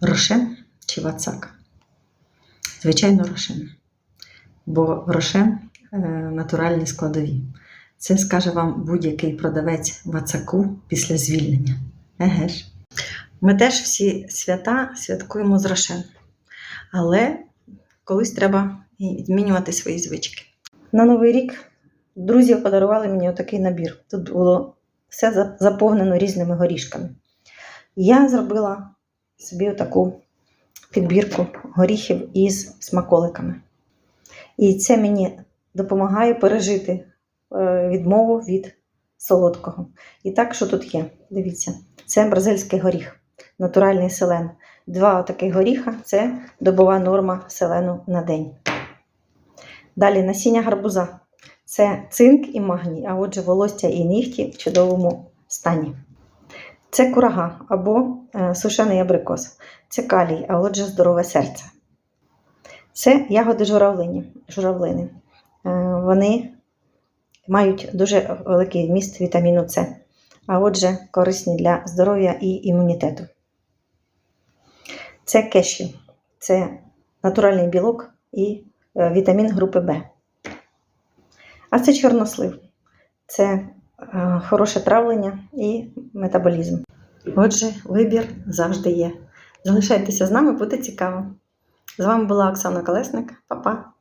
рошен чи вацак? Звичайно, рошен. Бо рошен е, натуральні складові. Це скаже вам будь-який продавець вацаку після звільнення. Еге ж. Ми теж всі свята святкуємо з рошен. Але колись треба і змінювати свої звички. На Новий рік друзі подарували мені отакий набір. Тут було все заповнено різними горішками. Я зробила собі таку підбірку горіхів із смаколиками. І це мені допомагає пережити е, відмову від солодкого. І так, що тут є? Дивіться, це бразильський горіх, натуральний селен. Два таких горіха це добова норма селену на день. Далі насіння гарбуза. Це цинк і магній, а отже, волосся і нігті в чудовому стані. Це курага або е, сушений абрикос. Це калій, а отже, здорове серце. Це ягоди журавлині, журавлини. Е, Вони мають дуже великий вміст вітаміну С, а отже, корисні для здоров'я і імунітету. Це кешю, це натуральний білок і е, вітамін групи В. А це чорнослив. Це хороше травлення і метаболізм. Отже, вибір завжди є. Залишайтеся з нами, буде цікаво. З вами була Оксана Колесник. Па-па!